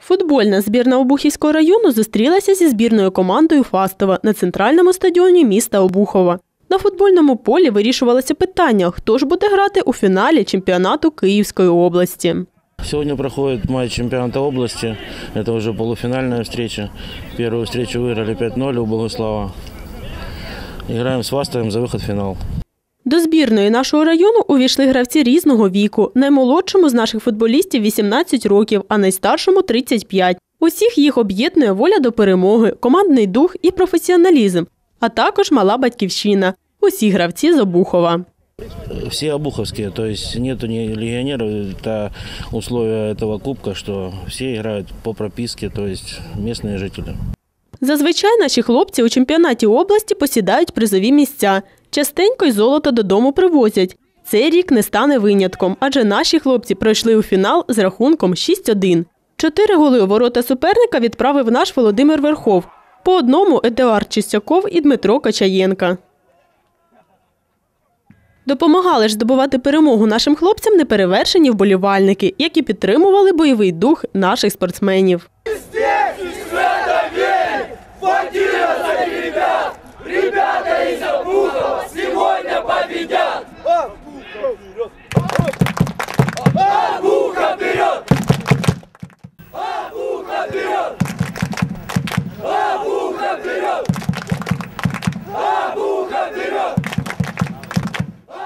Футбольна збірна Обухівського району зустрілася зі збірною командою Фастова на центральному стадіоні міста Обухова. На футбольному полі вирішувалося питання, хто ж буде грати у фіналі чемпіонату Київської області. Сегодня проходит матч чемпионата области. Это уже полуфинальная встреча. Первую встречу выиграли 5-0 у Богослава. Играем с Вастовым за выход в финал. До збірної нашого району увійшли гравці різного віку. Наймолодшому з наших футболістів 18 років, а найстаршому 35. Усіх їх об'єднує воля до перемоги, командний дух і професіоналізм, а також мала батьківщина. Усі гравці з Обухова. Все обуховские, то есть нету ни легионеров. Это условия этого кубка, что все играют по прописке, то есть местные жители. Зазвичай наші хлопці у чемпіонаті області посідають призові місця. Частенько й золото додому привозять. Цей рік не стане винятком, адже наші хлопці пройшли у фінал з рахунком 6-1. Чотири голи у ворота суперника відправив наш Володимир Верхов. По одному Едуард Чистяков і Дмитро Качаєнка. Допомагали ж здобувати перемогу нашим хлопцям неперевершені вболівальники, які підтримували бойовий дух наших спортсменів.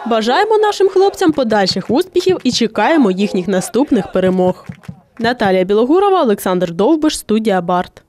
Бажаємо нашим хлопцям подальших успіхів і чекаємо їхніх наступних перемог. Наталія Білогурова, Олександр Довбиш, студія Барт.